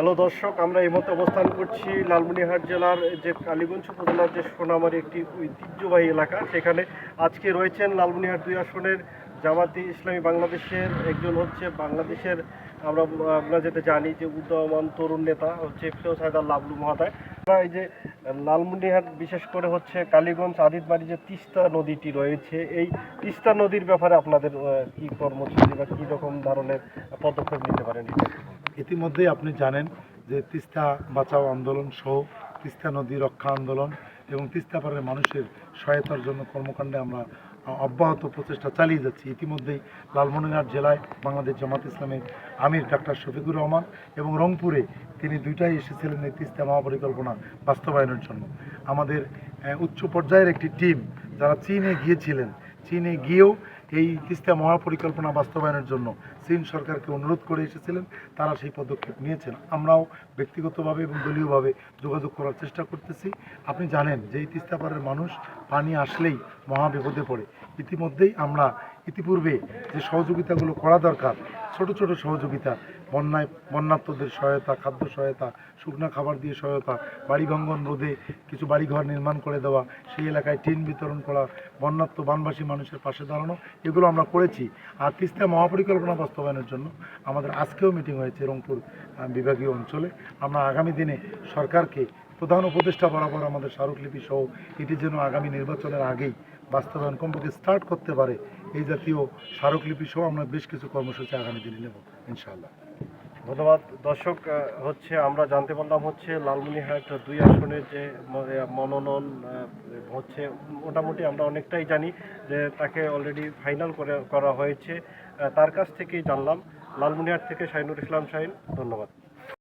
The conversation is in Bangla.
হ্যালো দর্শক, আমরা এই মুহূর্তে অবস্থান করছি লালমনিরহাট জেলার যে কালীগঞ্জ উপজেলার যে সোনামারি একটি ঐতিহ্যবাহী এলাকা। সেখানে আজকে রয়েছেন লালমনিরহাট দুই আসনের জামাতি ইসলামী বাংলাদেশের একজন হচ্ছে বাংলাদেশের, আমরা আমরা যেটা জানি যে উদয়মান তরুণ নেতা হচ্ছে ফিরোজ হায়দার লাবলু মহোদয়। আমরা এই যে লালমনিরহাট, বিশেষ করে হচ্ছে কালীগঞ্জ, আদিতবাড়ি যে তিস্তা নদীটি রয়েছে, এই তিস্তা নদীর ব্যাপারে আপনাদের কি কর্মসূচি বা কী রকম ধরনের পদক্ষেপ নিতে পারেন? ইতিমধ্যেই আপনি জানেন যে তিস্তা বাঁচাও আন্দোলন সহ তিস্তা নদী রক্ষা আন্দোলন এবং তিস্তা পাড়ের মানুষের সহায়তার জন্য কর্মকাণ্ডে আমরা অব্যাহত প্রচেষ্টা চালিয়ে যাচ্ছি। ইতিমধ্যেই লালমনিরহাট জেলায় বাংলাদেশ জামাত ইসলামের আমির ডাক্তার শফিকুর রহমান এবং রংপুরে তিনি দুইটাই এসেছিলেন এই তিস্তা মহাপরিকল্পনা বাস্তবায়নের জন্য। আমাদের উচ্চ পর্যায়ের একটি টিম যারা চীনে গিয়েছিলেন, চীনে গিয়েও এই তিস্তা মহাপরিকল্পনা বাস্তবায়নের জন্য চীন সরকারকে অনুরোধ করে এসেছিলেন। তারা সেই পদক্ষেপ নিয়েছেন। আমরাও ব্যক্তিগতভাবে এবং দলীয়ভাবে যোগাযোগ করার চেষ্টা করতেছি। আপনি জানেন যে এই তিস্তাপাড়ের মানুষ পানি আসলেই মহা বিপদে পড়ে। ইতিমধ্যেই আমরা ইতিপূর্বে যে সহযোগিতাগুলো করা দরকার, ছোট ছোট সহযোগিতা বন্যায় বন্যার্থদের সহায়তা, খাদ্য সহায়তা, শুকনো খাবার দিয়ে সহায়তা, বাড়ি ভাঙ্গন রোধে কিছু বাড়িঘর নির্মাণ করে দেওয়া, সেই এলাকায় টিন বিতরণ করা বন্যার্থ বানবাসী মানুষের পাশে দাঁড়ানো, এগুলো আমরা করেছি। আর তিস্তা মহাপরিকল্পনা বাস্তবায়নের জন্য আমাদের আজকেও মিটিং হয়েছে রংপুর বিভাগীয় অঞ্চলে। আমরা আগামী দিনে সরকারকে প্রধান উপদেষ্টা বরাবর আমাদের স্মারকলিপি সহ এটি যেন আগামী নির্বাচনের আগেই বাস্তবায়ন কমপক্ষে স্টার্ট করতে পারে, এই জাতীয় স্মারকলিপি সহ আমরা বেশ কিছু কর্মসূচি আগামী দিনে নেব, ইনশাআল্লাহ। ধন্যবাদ। দর্শক হচ্ছে আমরা জানতে পারলাম হচ্ছে লালমনিরহাট দুই আসনের যে মনোনয়ন হচ্ছে মোটামুটি আমরা অনেকটাই জানি যে তাকে অলরেডি ফাইনাল করে, করা হয়েছে। তার কাছ থেকেই জানলাম। লালমনিরহাট থেকে শাহিনুর ইসলাম শাহিন, ধন্যবাদ।